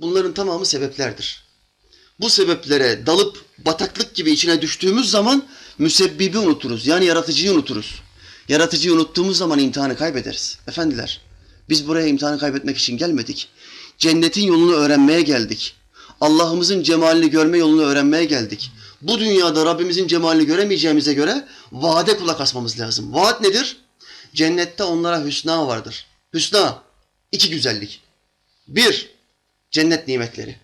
Bunların tamamı sebeplerdir. Bu sebeplere dalıp bataklık gibi içine düştüğümüz zaman müsebbibi unuturuz. Yani yaratıcıyı unuturuz. Yaratıcıyı unuttuğumuz zaman imtihanı kaybederiz. Efendiler, biz buraya imtihanı kaybetmek için gelmedik. Cennetin yolunu öğrenmeye geldik. Allah'ımızın cemalini görme yolunu öğrenmeye geldik. Bu dünyada Rabbimizin cemalini göremeyeceğimize göre vaade kulak asmamız lazım. Vaat nedir? Cennette onlara hüsna vardır. Hüsna, iki güzellik. Bir, cennet nimetleri.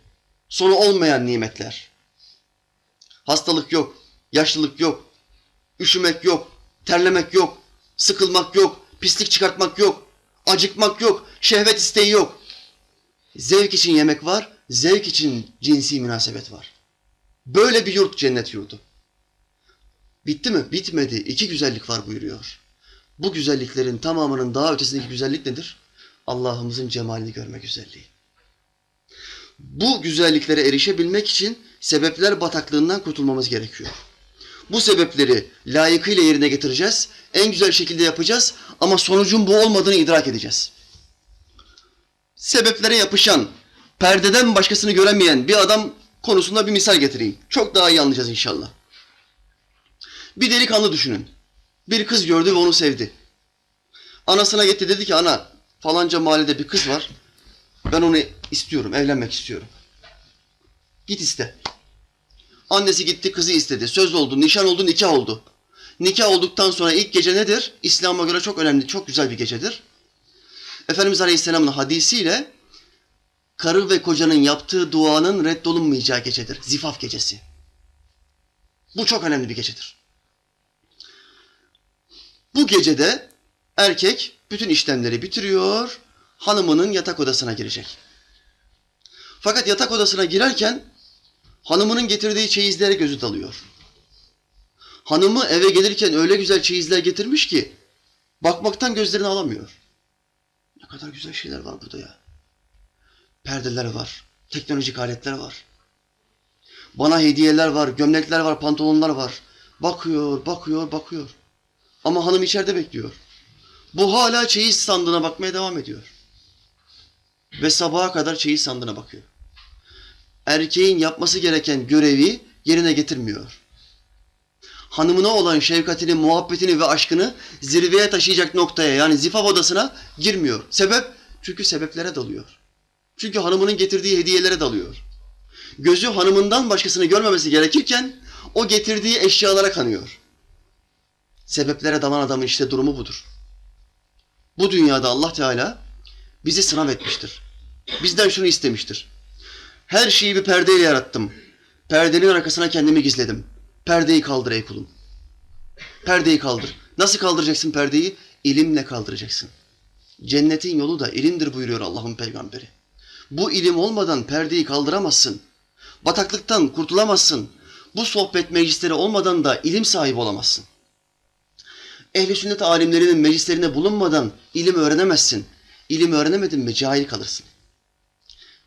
Sonu olmayan nimetler. Hastalık yok, yaşlılık yok, üşümek yok, terlemek yok, sıkılmak yok, pislik çıkartmak yok, acıkmak yok, şehvet isteği yok. Zevk için yemek var, zevk için cinsi münasebet var. Böyle bir yurt cennet yurdu. Bitti mi? Bitmedi. İki güzellik var buyuruyor. Bu güzelliklerin tamamının daha ötesindeki güzellik nedir? Allah'ımızın cemalini görme güzelliği. Bu güzelliklere erişebilmek için sebepler bataklığından kurtulmamız gerekiyor. Bu sebepleri layıkıyla yerine getireceğiz. En güzel şekilde yapacağız ama sonucun bu olmadığını idrak edeceğiz. Sebeplere yapışan, perdeden başkasını göremeyen bir adam konusunda bir misal getireyim. Çok daha iyi anlayacağız inşallah. Bir delikanlı düşünün. Bir kız gördü ve onu sevdi. Anasına gitti dedi ki ana falanca mahallede bir kız var. Ben onu istiyorum, evlenmek istiyorum. Git iste. Annesi gitti, kızı istedi. Söz oldu, nişan oldu, nikah oldu. Nikah olduktan sonra ilk gece nedir? İslam'a göre çok önemli, çok güzel bir gecedir. Efendimiz Aleyhisselam'ın hadisiyle karı ve kocanın yaptığı duanın reddolunmayacağı gecedir. Zifaf gecesi. Bu çok önemli bir gecedir. Bu gecede erkek bütün işlemleri bitiriyor, hanımının yatak odasına girecek. Fakat yatak odasına girerken hanımının getirdiği çeyizlere gözü dalıyor. Hanımı eve gelirken öyle güzel çeyizler getirmiş ki bakmaktan gözlerini alamıyor. Ne kadar güzel şeyler var burada ya. Perdeler var, teknolojik aletler var. Bana hediyeler var, gömlekler var, pantolonlar var. Bakıyor, bakıyor, bakıyor. Ama hanım içeride bekliyor. Bu hala çeyiz sandığına bakmaya devam ediyor. Ve sabaha kadar çeyiz sandığına bakıyor. Erkeğin yapması gereken görevi yerine getirmiyor. Hanımına olan şefkatini, muhabbetini ve aşkını zirveye taşıyacak noktaya yani zifaf odasına girmiyor. Sebep? Çünkü sebeplere dalıyor. Çünkü hanımının getirdiği hediyelere dalıyor. Gözü hanımından başkasını görmemesi gerekirken o getirdiği eşyalara kanıyor. Sebeplere dalan adamın işte durumu budur. Bu dünyada Allah Teala bizi sınav etmiştir. Bizden şunu istemiştir. Her şeyi bir perdeyle yarattım. Perdenin arkasına kendimi gizledim. Perdeyi kaldır ey kulum. Perdeyi kaldır. Nasıl kaldıracaksın perdeyi? İlimle kaldıracaksın. Cennetin yolu da ilimdir buyuruyor Allah'ın peygamberi. Bu ilim olmadan perdeyi kaldıramazsın. Bataklıktan kurtulamazsın. Bu sohbet meclisleri olmadan da ilim sahibi olamazsın. Ehli sünnet alimlerinin meclislerine bulunmadan ilim öğrenemezsin. İlim öğrenemedin mi cahil kalırsın.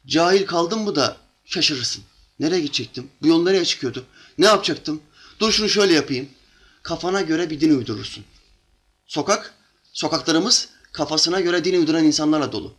Cahil kaldın mı da şaşırırsın. Nereye gidecektim? Bu yol nereye çıkıyordu? Ne yapacaktım? Dur şunu şöyle yapayım. Kafana göre bir din uydurursun. Sokak, sokaklarımız kafasına göre din uyduran insanlarla dolu.